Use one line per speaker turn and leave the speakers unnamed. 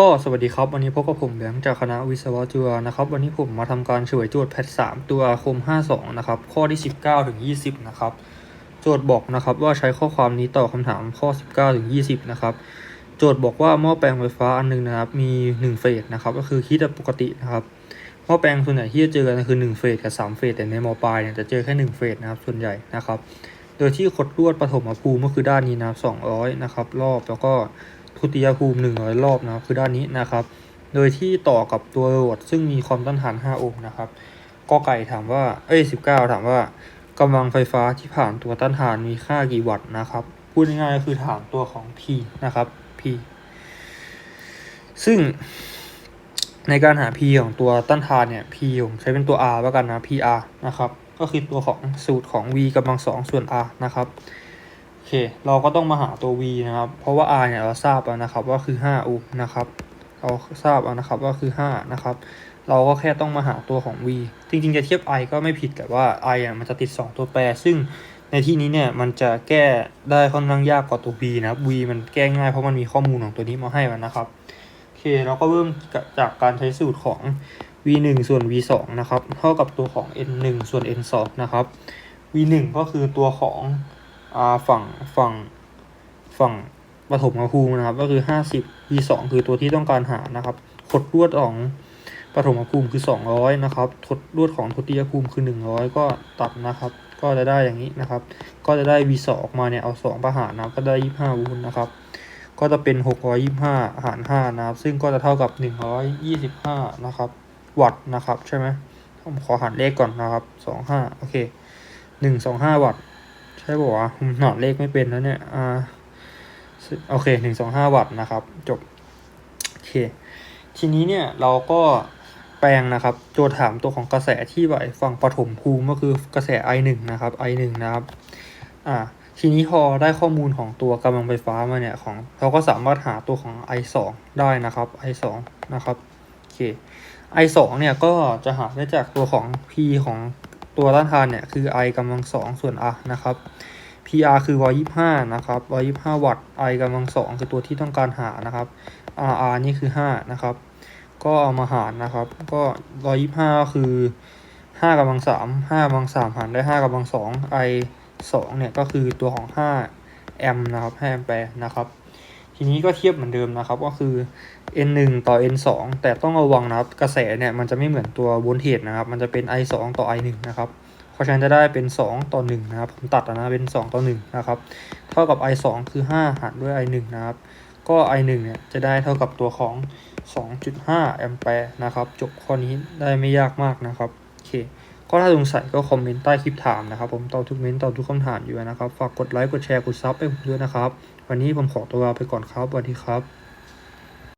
ก็สวัสดีครับ วันนี้พบกับผมแบงค์จากคณะวิศวะจุฬานะครับ วันนี้ผมมาทำการเฉลยโจทย์แพทสามตัวอาคม 52 นะครับ ข้อที่ 19 ถึง 20 นะครับ โจทย์บอกนะครับว่าใช้ข้อความนี้ตอบคำถามข้อ 19 ถึง 20 นะครับ โจทย์บอกว่าหม้อแปลงไฟฟ้าอันหนึงนะครับ มี 1 เฟสนะครับ ก็คือคิดแบบปกตินะครับ หม้อแปลงส่วนใหญ่ที่จะเจอกันคือ 1 เฟสกับ 3 เฟส แต่ในมอปลายเนี่ยจะเจอแค่ 1 เฟสนะครับ ส่วนใหญ่นะครับ โดยที่คดลวดปฐมภูมิก็คือด้านนี้นะครับ200 นะครับ รอบแล้วก็ ทุติยภูมิ 100 รอบนะครับ คือด้านนี้นะครับ โดยที่ต่อกับตัวโหลดซึ่งมีความต้านทาน 5 โอห์มนะครับกอไก่ถามว่า เอ้ย 19 ถามว่ากำลังไฟฟ้าที่ผ่านตัวต้านทานมีค่ากี่วัตต์นะครับ พูดง่ายๆก็คือถามตัวของ P นะครับ P ซึ่งในการหา P ของตัวต้านทานเนี่ย P ผมใช้เป็นตัว R แล้วกันนะ PR นะครับ ก็คือตัวของสูตรของ V กำลังสองส่วน R นะครับ เค เราก็ต้องมาหาตัว V นะครับ เพราะว่า R เนี่ยเราทราบแล้วนะครับว่าคือ5อห์มนะครับ เราทราบแล้วนะครับว่าคือ5นะครับ เราก็แค่ต้องมาหาตัวของ V จริงๆจะเทียบ I ก็ไม่ผิดแต่ว่า I อะมันจะติด 2 ตัวแปร ซึ่งในที่นี้เนี่ยมันจะแก้ได้ค่อนข้างยากกว่าตัว V นะครับ V มันแก้ง่ายเพราะมันมีข้อมูลของตัวนี้มาให้มันนะครับโอเคเราก็เริ่มจากการใช้สูตรของ v 1ส่วน v 2นะครับ เท่ากับตัวของ n 1ส่วน n 2นะครับ v 1ก็คือตัวของ อ่าฝั่งฝั่งฝั่งปฐมภูมินะครับ ก็คือ 50 v 2คือตัวที่ต้องการหานะครับขดลวดของปฐมภูมิคือ 200 นะครับขดลวดของทุติยภูมิคือ 100 ก็ตัดนะครับ ก็จะได้อย่างนี้นะครับ ก็จะได้ v 2ออกมาเนี่ยเอา 2 ประหารนะก็ได้ 25โวลต์นะครับ ก็จะเป็น 625 หาร 5 นะครับ ซึ่งก็จะเท่ากับ 125 นะครับ วัตต์นะครับ ใช่ไหมผมขอหารเลขก่อนนะครับ 25 โอเค 125 วัตต์ ใช่ป่าวะผมหารเลขไม่เป็นแล้วเนี่ย อ่า โอเค125วัตต์นะครับ จบ โอเค ทีนี้เนี่ยเราก็แปลงนะครับ โจทย์ถามตัวของกระแสที่ไหวฝั่งปฐมภูมิก็คือกระแส I1 นะครับ I1 นะครับ อ่า ทีนี้พอได้ข้อมูลของตัวกำลังไฟฟ้ามาเนี่ยของเราก็สามารถหาตัวของ I2 ได้นะครับ I2 นะครับ โอเค I2 เนี่ยก็จะหาได้จากตัวของ P ของ ตัวต้านทานเนี่ยคือ I กำลังสองส่วน R นะครับ PR คือ 125 นะครับ 125 วัตต์ I กำลังสองคือตัวที่ต้องการหานะครับ RR นี่คือ 5 นะครับ ก็เอามาหารนะครับ ก็ 125 ก็คือ5กำลัง3 5กำลัง3หารได้ 5กำลัง2 I 2เนี่ยก็คือตัวของ 5 แอมป์นะครับ5แอมแปร์นะครับ ทีนี้ก็เทียบเหมือนเดิมนะครับ ก็คือ n 1ต่อ n 2แต่ต้องระวังนะครับ กระแสเนี่ยมันจะไม่เหมือนตัวโวลเทจนะครับ มันจะเป็น i 2ต่อ i 1นะครับเพราะฉะนั้นจะได้เป็น 2 ต่อ 1 นะครับ ผมตัดนะเป็น 2 ต่อ 1 นะครับ เท่ากับ i 2คือ 5 หารด้วย i 1นะครับ ก็ i 1เนี่ยจะได้เท่ากับตัวของ 2.5 แอมแปร์นะครับ จบข้อนี้ได้ไม่ยากมากนะครับ โอเค ก็ถ้าสงสัยก็คอมเมนต์ใต้คลิปถามนะครับ ผมตอบทุกเมนต์ตอบทุกคำถามอยู่นะครับ ฝากกดไลค์กดแชร์กดซับให้ผมด้วยนะครับ วันนี้ผมขอตัวลาไปก่อนครับสวัสดีครับ